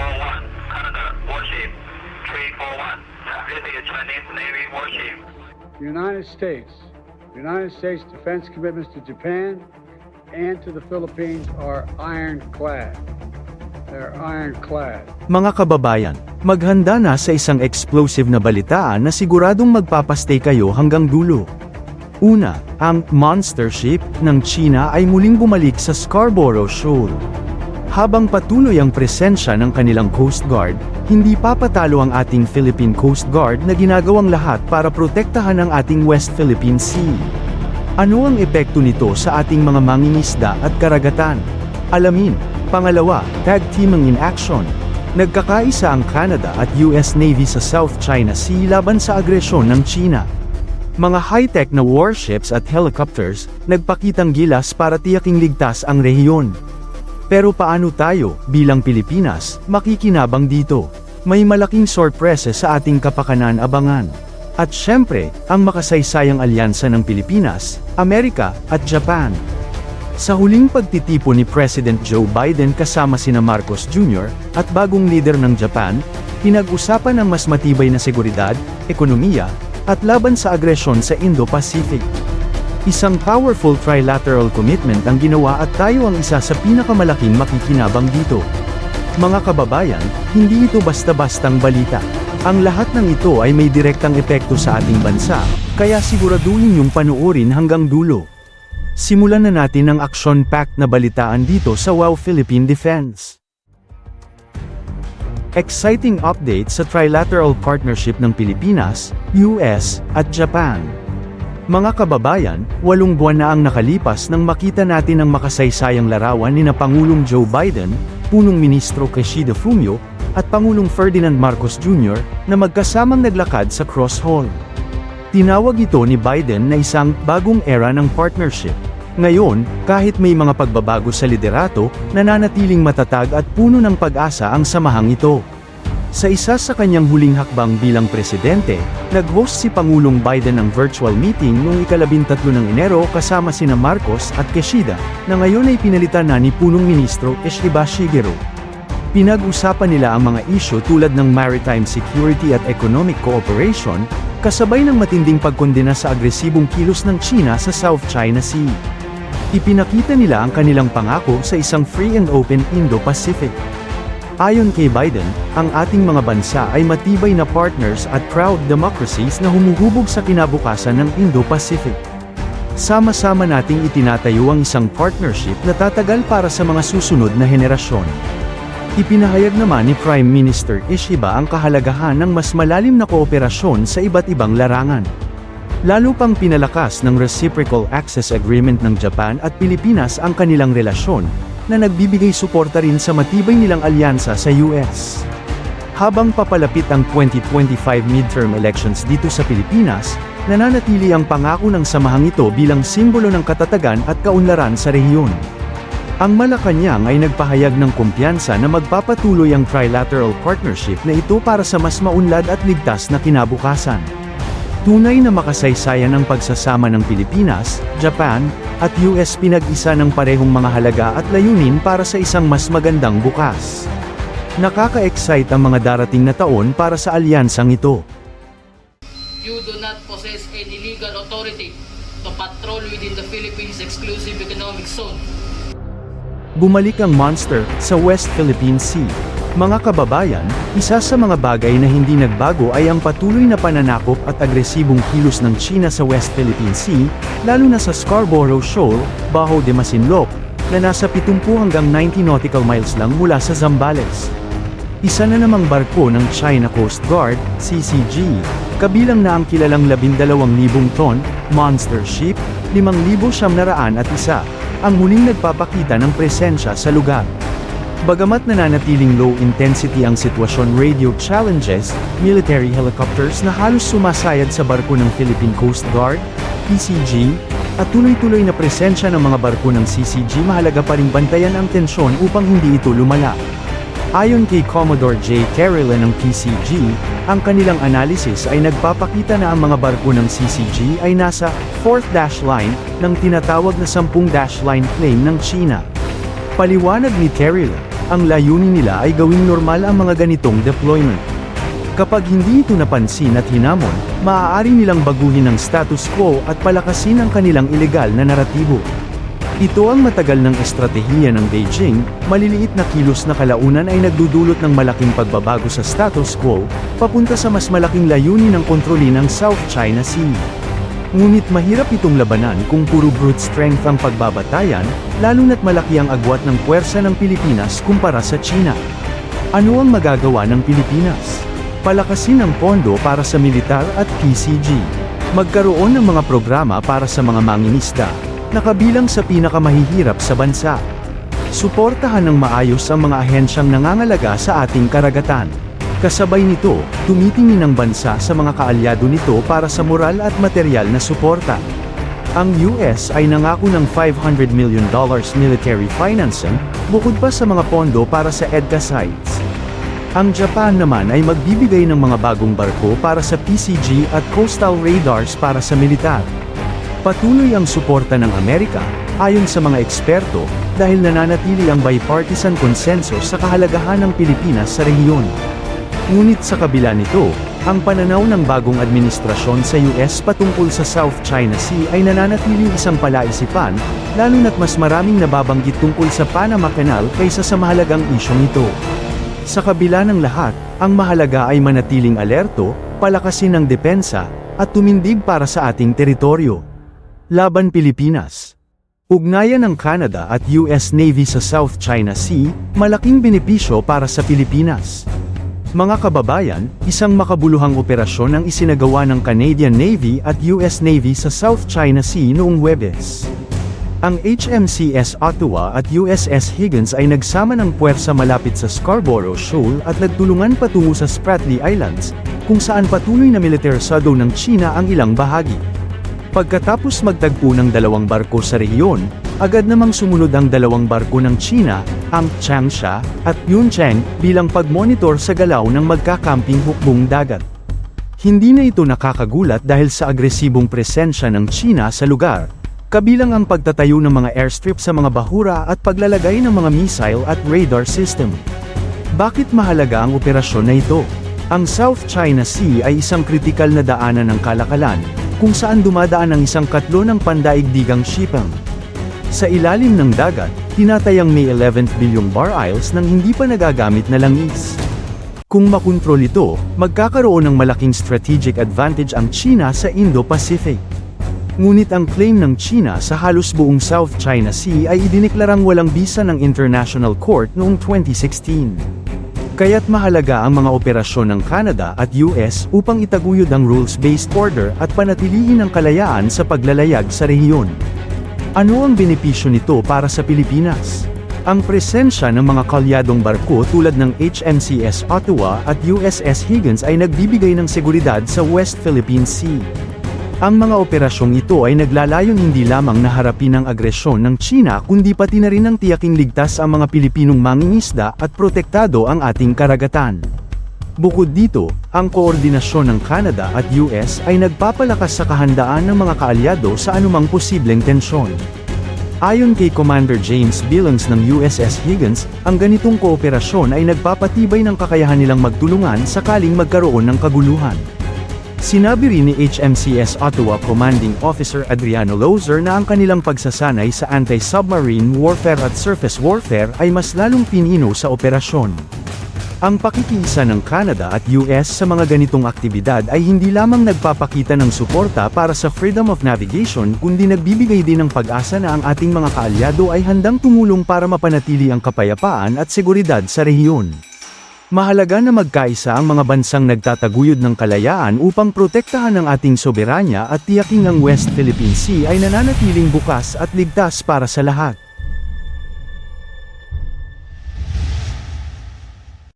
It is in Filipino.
341, Canada warship 341. This is Chinese Navy warship. The United States, the United States defense commitments to Japan and to the Philippines are ironclad. They're ironclad. Mga kababayan, maghanda na sa isang explosive na balitaan na siguradong magpapastay kayo hanggang dulo. Una, ang monster ship ng China ay muling bumalik sa Scarborough Shoal. Habang patuloy ang presensya ng kanilang Coast Guard, hindi papatalo ang ating Philippine Coast Guard na ginagawang lahat para protektahan ang ating West Philippine Sea. Ano ang epekto nito sa ating mga mangingisda at karagatan? Alamin. Pangalawa, tag teaming in action. Nagkakaisa ang Canada at US Navy sa South China Sea laban sa agresyon ng China. Mga high-tech na warships at helicopters, nagpakitang gilas para tiyaking ligtas ang rehiyon. Pero paano tayo, bilang Pilipinas, makikinabang dito? May malaking sorpresa sa ating kapakanan abangan. At syempre, ang makasaysayang alyansa ng Pilipinas, Amerika, at Japan. Sa huling pagtitipon ni President Joe Biden kasama sina Marcos Jr. at bagong leader ng Japan, pinag-usapan ang mas matibay na seguridad, ekonomiya, at laban sa agresyon sa Indo-Pacific. Isang powerful trilateral commitment ang ginawa at tayo ang isa sa pinakamalaking makikinabang dito. Mga kababayan, hindi ito basta-bastang balita. Ang lahat ng ito ay may direktang epekto sa ating bansa, kaya siguraduhin yung panuorin hanggang dulo. Simulan na natin ang action-packed na balitaan dito sa WOW Philippine Defense. Exciting update sa trilateral partnership ng Pilipinas, US, at Japan. Mga kababayan, walong buwan na ang nakalipas nang makita natin ang makasaysayang larawan ni na Pangulong Joe Biden, Punong Ministro Kishida Fumio, at Pangulong Ferdinand Marcos Jr. na magkasamang naglakad sa Cross Hall. Tinawag ito ni Biden na isang bagong era ng partnership. Ngayon, kahit may mga pagbabago sa liderato, nananatiling matatag at puno ng pag-asa ang samahang ito. Sa isa sa kanyang huling hakbang bilang presidente, nag-host si Pangulong Biden ng virtual meeting noong ikalabintatlo ng Enero kasama sina Marcos at Kishida, na ngayon ay pinalitan na ni Punong Ministro Eshiba Shigeru. Pinag-usapan nila ang mga isyo tulad ng maritime security at economic cooperation, kasabay ng matinding pagkondena sa agresibong kilos ng China sa South China Sea. Ipinakita nila ang kanilang pangako sa isang free and open Indo-Pacific. Ayon kay Biden, ang ating mga bansa ay matibay na partners at proud democracies na humuhubog sa kinabukasan ng Indo-Pacific. Sama-sama nating itinatayo ang isang partnership na tatagal para sa mga susunod na henerasyon. Ipinahayag naman ni Prime Minister Ishiba ang kahalagahan ng mas malalim na kooperasyon sa iba't ibang larangan. Lalo pang pinalakas ng Reciprocal Access Agreement ng Japan at Pilipinas ang kanilang relasyon, na nagbibigay suporta rin sa matibay nilang alyansa sa US. Habang papalapit ang 2025 midterm elections dito sa Pilipinas, nananatili ang pangako ng samahang ito bilang simbolo ng katatagan at kaunlaran sa rehiyon. Ang Malacanang ay nagpahayag ng kumpiyansa na magpapatuloy ang trilateral partnership na ito para sa mas maunlad at ligtas na kinabukasan. Tunay na makasaysayan ang pagsasama ng Pilipinas, Japan, at US pinag-isa ng parehong mga halaga at layunin para sa isang mas magandang bukas. Nakaka-excite ang mga darating na taon para sa alyansang ito. you do not possess any legal authority to patrol within the Philippines exclusive economic zone. Bumalik ang monster sa West Philippine Sea. Mga kababayan, isa sa mga bagay na hindi nagbago ay ang patuloy na pananakop at agresibong kilos ng China sa West Philippine Sea, lalo na sa Scarborough Shoal, Bajo de Masinloc, na nasa 70 hanggang 90 nautical miles lang mula sa Zambales. Isa na namang barko ng China Coast Guard, CCG, kabilang na ang kilalang 12,000 ton, monster ship, 5,700 at isa, ang muling nagpapakita ng presensya sa lugar. Bagamat nananatiling low intensity ang sitwasyon radio challenges, military helicopters na halos sumasayad sa barko ng Philippine Coast Guard, PCG, at tuloy-tuloy na presensya ng mga barko ng CCG mahalaga pa ring bantayan ang tensyon upang hindi ito lumala. Ayon kay Commodore J. Carolyn ng PCG, ang kanilang analysis ay nagpapakita na ang mga barko ng CCG ay nasa 4th dash line ng tinatawag na 10 dash line claim ng China. Paliwanag ni Carolyn, ang layunin nila ay gawing normal ang mga ganitong deployment. Kapag hindi ito napansin at hinamon, maaari nilang baguhin ang status quo at palakasin ang kanilang ilegal na naratibo. Ito ang matagal ng estratehiya ng Beijing, maliliit na kilos na kalaunan ay nagdudulot ng malaking pagbabago sa status quo, papunta sa mas malaking layunin ng kontrolin ng South China Sea. Ngunit mahirap itong labanan kung puro brute strength ang pagbabatayan, lalo na't malaki ang agwat ng puwersa ng Pilipinas kumpara sa China. Ano ang magagawa ng Pilipinas? Palakasin ang pondo para sa militar at PCG. Magkaroon ng mga programa para sa mga manginista, nakabilang sa pinakamahihirap sa bansa. Suportahan ng maayos ang mga ahensyang nangangalaga sa ating karagatan. Kasabay nito, tumitingin ang bansa sa mga kaalyado nito para sa moral at material na suporta. Ang US ay nangako ng $500 million military financing, bukod pa sa mga pondo para sa EDCA sites. Ang Japan naman ay magbibigay ng mga bagong barko para sa PCG at coastal radars para sa militar. Patuloy ang suporta ng Amerika, ayon sa mga eksperto, dahil nananatili ang bipartisan consensus sa kahalagahan ng Pilipinas sa rehiyon. Ngunit sa kabila nito, ang pananaw ng bagong administrasyon sa US patungkol sa South China Sea ay nananatiling isang palaisipan, lalo na't mas maraming nababanggit tungkol sa Panama Canal kaysa sa mahalagang isyong ito. Sa kabila ng lahat, ang mahalaga ay manatiling alerto, palakasin ang depensa, at tumindig para sa ating teritoryo. Laban Pilipinas Ugnayan ng Canada at US Navy sa South China Sea, malaking benepisyo para sa Pilipinas. Mga kababayan, isang makabuluhang operasyon ang isinagawa ng Canadian Navy at US Navy sa South China Sea noong Webes. Ang HMCS Ottawa at USS Higgins ay nagsama ng puwersa malapit sa Scarborough Shoal at nagtulungan patungo sa Spratly Islands, kung saan patuloy na militarisado ng China ang ilang bahagi. Pagkatapos magtagpo ng dalawang barko sa rehiyon, agad namang sumunod ang dalawang barko ng China, ang Changsha at Yuncheng, bilang pagmonitor sa galaw ng magkakamping hukbong dagat. Hindi na ito nakakagulat dahil sa agresibong presensya ng China sa lugar, kabilang ang pagtatayo ng mga airstrip sa mga bahura at paglalagay ng mga missile at radar system. Bakit mahalaga ang operasyon na ito? Ang South China Sea ay isang kritikal na daanan ng kalakalan, kung saan dumadaan ang isang katlo ng pandaigdigang shipping. Sa ilalim ng dagat, tinatayang may 11th bilyong barrels ng hindi pa nagagamit na langis. Kung makontrol ito, magkakaroon ng malaking strategic advantage ang China sa Indo-Pacific. Ngunit ang claim ng China sa halos buong South China Sea ay idineklarang walang bisa ng International Court noong 2016. Kaya't mahalaga ang mga operasyon ng Canada at US upang itaguyod ang rules-based order at panatilihin ang kalayaan sa paglalayag sa rehiyon. Ano ang benepisyo nito para sa Pilipinas? Ang presensya ng mga kalyadong barko tulad ng HMCS Ottawa at USS Higgins ay nagbibigay ng seguridad sa West Philippine Sea. Ang mga operasyong ito ay naglalayong hindi lamang na harapin ang agresyon ng China kundi pati na rin ang tiyaking ligtas ang mga Pilipinong mangingisda at protektado ang ating karagatan. Bukod dito, ang koordinasyon ng Canada at US ay nagpapalakas sa kahandaan ng mga kaalyado sa anumang posibleng tensyon. Ayon kay Commander James Billings ng USS Higgins, ang ganitong kooperasyon ay nagpapatibay ng kakayahan nilang magtulungan sakaling magkaroon ng kaguluhan. Sinabi rin ni HMCS Ottawa Commanding Officer Adriano Lozer na ang kanilang pagsasanay sa anti-submarine warfare at surface warfare ay mas lalong pinino sa operasyon. Ang pakikiisa ng Canada at US sa mga ganitong aktibidad ay hindi lamang nagpapakita ng suporta para sa freedom of navigation kundi nagbibigay din ng pag-asa na ang ating mga kaalyado ay handang tumulong para mapanatili ang kapayapaan at seguridad sa rehiyon. Mahalaga na magkaisa ang mga bansang nagtataguyod ng kalayaan upang protektahan ang ating soberanya at tiyaking ang West Philippine Sea ay nananatiling bukas at ligtas para sa lahat.